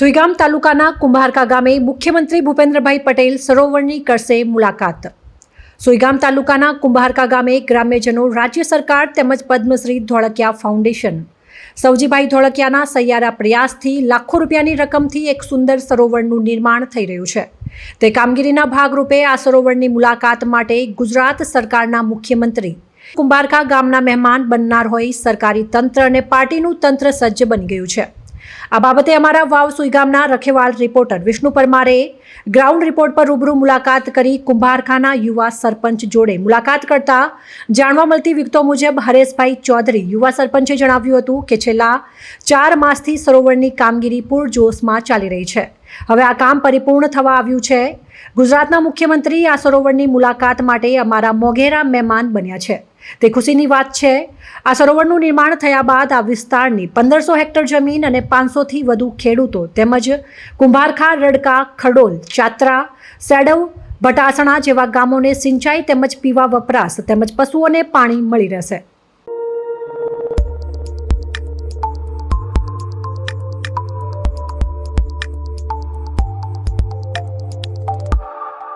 સુઈગામ તાલુકાના કુંભારકા ગામે મુખ્યમંત્રી ભૂપેન્દ્રભાઈ પટેલ સરોવરની કરશે મુલાકાત. સુઈગામ તાલુકાના કુંભારકા ગામે ગ્રામ્યજનો, રાજ્ય સરકાર તેમજ પદ્મશ્રી ધોળકિયા ફાઉન્ડેશન. સૌજીભાઈ ધોળકિયાના સૈયારા પ્રયાસથી લાખો રૂપિયાની રકમથી એક સુંદર સરોવરનું નિર્માણ થઈ રહ્યું છે. તે કામગીરીના ભાગરૂપે આ સરોવરની મુલાકાત માટે ગુજરાત સરકારના મુખ્યમંત્રી, કુંભારકા ગામના મહેમાન બનનાર હોય સરકારી તંત્ર અને પાર્ટીનું તંત્ર સજ્જ બની ગયું છે. આ બાબતે અમારા વાવ સુઈગામના રખેવાળ રિપોર્ટર વિષ્ણુ પરમારે ગ્રાઉન્ડ રિપોર્ટ પર રૂબરૂ મુલાકાત કરી કુંભારખાના યુવા સરપંચ જોડે મુલાકાત કરતા જાણવા મળતી વિગતો મુજબ હરેશભાઈ ચૌધરી યુવા સરપંચે જણાવ્યું હતું કે છેલ્લા ચાર માસથી સરોવરની કામગીરી પૂરજોશમાં ચાલી રહી છે. હવે આ કામ પરિપૂર્ણ થવા આવ્યું છે. ગુજરાતના મુખ્યમંત્રી આ સરોવરની મુલાકાત માટે અમારા મોઘેરા મહેમાન બન્યા છે. તે ખુશીની વાત છે આ સરોવરનું નિર્માણ થયા બાદ આ વિસ્તારની પંદરસો હેક્ટર જમીન અને પાંચસોથી વધુ ખેડૂતો તેમજ કુંભારખા, રડકા, ખડોલ, ચાત્રા, સેડવ, ભટાસણા જેવા ગામોને સિંચાઈ તેમજ પીવા વપરાશ તેમજ પશુઓને પાણી મળી રહેશે.